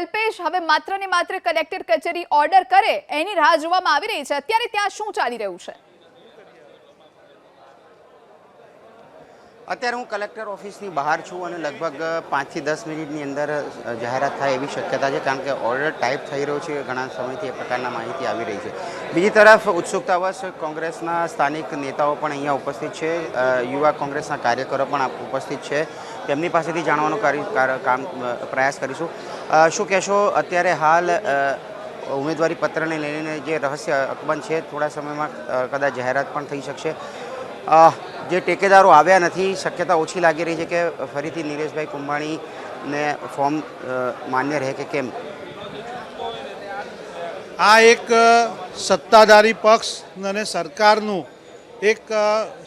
કલ્પેશ હવે માત્ર ને માત્ર કલેક્ટર કચેરી ઓર્ડર કરે, એની રાહ જોવામાં આવી રહી છે. અત્યારે ત્યાં શું ચાલી રહ્યું છે? અત્યારે હું કલેક્ટર ઓફિસની બહાર છું અને લગભગ પાંચથી દસ મિનિટની અંદર જાહેરાત થાય એવી શક્યતા છે, કારણ કે ઓર્ડર ટાઈપ થઈ રહ્યો છે, ઘણા સમયથી એ પ્રકારના માહિતી આવી રહી છે. બીજી તરફ, ઉત્સુકતાવશ કોંગ્રેસના સ્થાનિક નેતાઓ પણ અહીંયા ઉપસ્થિત છે યુવા કોંગ્રેસના કાર્યકરો પણ ઉપસ્થિત છે. તેમની પાસેથી જાણવાનો કામ પ્રયાસ કરીશું. શું કહેશો, અત્યારે હાલ ઉમેદવારી પત્રને લઈને જે રહસ્ય અકબંધ છે, થોડા સમયમાં કદાચ જાહેરાત પણ થઈ શકશે. જે ટેકેદારો આવ્યા નથી, શક્યતા ઓછી લાગી રહી છે કે ફરીથી નિરેશભાઈ કુંભાણીને ફોર્મ માન્ય રહે કે કેમ? આ એક સત્તાધારી પક્ષ અને સરકારનું એક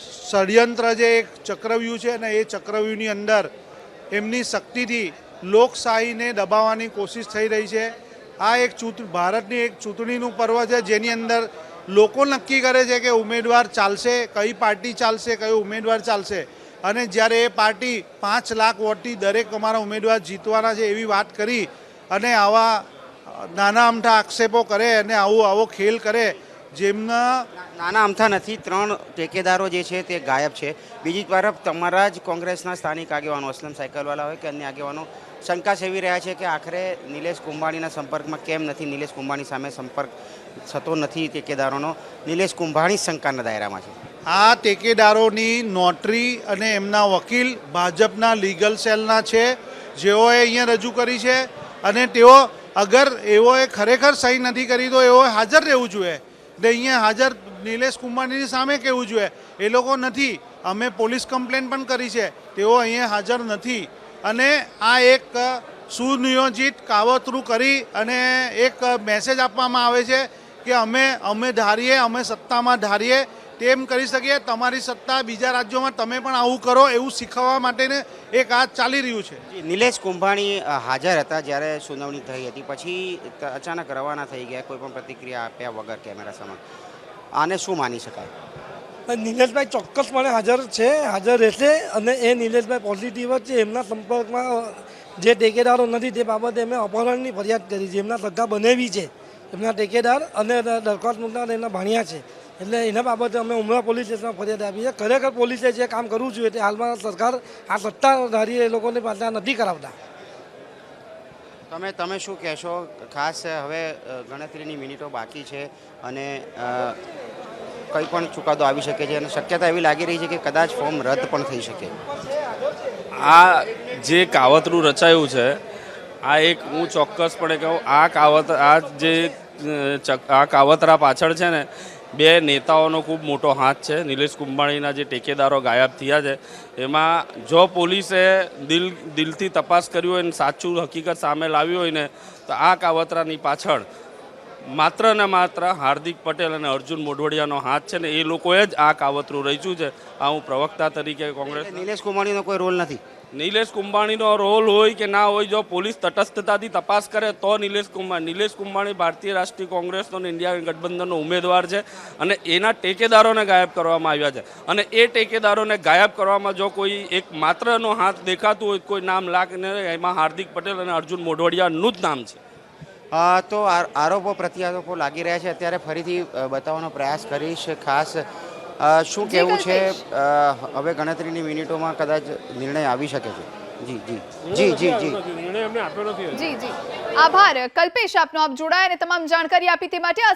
ષડયંત્ર જે એક ચક્રવ્યૂહ છે અને એ ચક્રવ્યૂહની અંદર એમની શક્તિથી લોકશાહીને દબાવવાની કોશિશ થઈ રહી છે. આ એક ચૂંટ, ભારતની એક ચૂંટણીનું પર્વ છે, જેની અંદર લોકો નક્કી કરે છે કે ઉમેદવાર ચાલશે, કઈ પાર્ટી ચાલશે, કયો ઉમેદવાર ચાલશે. અને જ્યારે એ પાર્ટી પાંચ લાખ વોટથી દરેક અમારા ઉમેદવાર જીતવાના છે એવી વાત કરી અને આવા નાના અમઠા આક્ષેપો કરે અને આવો આવો ખેલ કરે જેમના નાના અમથા નથી ત્રણ ટેકેદારો જે છે તે ગાયબ છે. બીજી તરફ તમારા જ કોંગ્રેસના સ્થાનિક આગેવાનો અસલમ સાયકલવાલા હોય કે અન્ય આગેવાનો શંકા સેવી રહ્યા છે કે આખરે નિલેશ કુંભાણીના સંપર્કમાં કેમ નથી? નિલેશ કુંભાણી સામે સંપર્ક થતો નથી ટેકેદારોનો. નિલેશ કુંભાણી શંકાના દાયરામાં છે. આ ટેકેદારોની નોટરી અને એમના વકીલ ભાજપના લીગલ સેલના છે. જેઓએ અહીંયા રજૂ કરી છે અને તેઓ અગર એઓએ ખરેખર સહી નથી કરી તો એઓએ હાજર રહેવું જોઈએ. ને અહીંયા હાજર નિલેશ કુંભાણીની સામે કહેવું જોઈએ? એ લોકો નથી. અમે પોલીસ કમ્પ્લેન પણ કરી છે. તેઓ અહીંયા હાજર નથી. અને આ એક સુનિયોજિત કાવતરું કરી અને એક મેસેજ આપવામાં આવે છે કે અમે અમે ધારીએ, અમે સત્તામાં ધારીએ તેમ કરી શકીએ. તમારી સત્તા બીજા રાજ્યોમાં તમે પણ આવું કરો એવું શીખવવા માટેને એક આ ચાલી રહ્યું છે. નિલેશ કુંભાણી હાજર હતા જ્યારે સુનાવણી થઈ હતી. પછી અચાનક રવાના થઈ ગયા કોઈ પણ પ્રતિક્રિયા આપ્યા વગર કેમેરા સમક્ષ આને શું માની શકાય? પણ નિલેશભાઈ ચોક્કસપણે હાજર છે હાજર રહેશે અને એ નિલેશભાઈ પોઝિટિવ જ છે. એમના સંપર્કમાં જે ટેકેદારો નથી તે બાબતે અમે અપહરણની ફરિયાદ કરી છે. એમના સગા બનાવી છે. એમના ટેકેદાર અને દરખાસ્ત મૂકનાર એમના ભાણિયા છે. એટલે એના બાબતે અમે ઉમરા પોલીસ સ્ટેશનમાં ફરિયાદ આપી છે. ખરેખર પોલીસે જે કામ કરવું જોઈએ તે હાલમાં સરકાર આ સત્તાધારી એ લોકોને પાછા નથી કરાવતા. તમે તમે શું કહેશો? ખાસ હવે ગણતરીની મિનિટો બાકી છે અને કંઈ પણ ચુકાદો આવી શકે છે અને શક્યતા એવી લાગી રહી છે કે કદાચ ફોર્મ રદ પણ થઈ શકે. આ જે કાવતરું રચાયું છે આ એક હું ચોક્કસપણે કહું આ કાવત આ જે આ કાવતરા પાછળ છે ને, બે નેતાઓનો ખૂબ મોટો હાથ છે. નિલેશ કુંભાણીના જે ટેકેદારો ગાયબ થયા છે, એમાં જો પોલીસે દિલ, દિલથી તપાસ કરી હોય ને સાચું હકીકત સામે લાવી હોય ને, તો આ કાવતરાની પાછળ માત્ર ને માત્ર હાર્દિક પટેલ અને અર્જુન મોઢવડિયાનો હાથ છે ને એ લોકોએ જ આ કાવતરું રચ્યું છે. આ હું પ્રવક્તા તરીકે કોંગ્રેસ નિલેશ કુંભાણીનો કોઈ રોલ નથી. નિલેશ કુંભાણીનો રોલ હોય કે ના હોય જો પોલીસ તટસ્થતાથી તપાસ કરે તો નિલેશ કુંભાણી નિલેશ કુંભાણી ભારતીય રાષ્ટ્રીય કોંગ્રેસનો અને ઇન્ડિયા ગઠબંધનનો ઉમેદવાર છે અને એના ટેકેદારોને ગાયબ કરવામાં આવ્યા છે. અને એ ટેકેદારોને ગાયબ કરવામાં જો કોઈ એક માત્રનો હાથ દેખાતું હોય કોઈ નામ લાગને એમાં હાર્દિક પટેલ અને અર્જુન મોઢવડિયાનું જ નામ છે. તો આ- આરોપો પ્રત્યારોપો લાગી રહ્યા છે. અત્યારે ફરીથી બતાવવાનો પ્રયાસ કરીશ ખાસ. શું કેવું કહેવું છે? હવે ગણતરીની મિનિટોમાં કદાચ નિર્ણય આવી શકે છે. જી જી. જી જી જી. જી જી. આભાર. કલ્પેશ આપનો આપ જોડાયા અને તમામ જાણકારી આપી તે માટે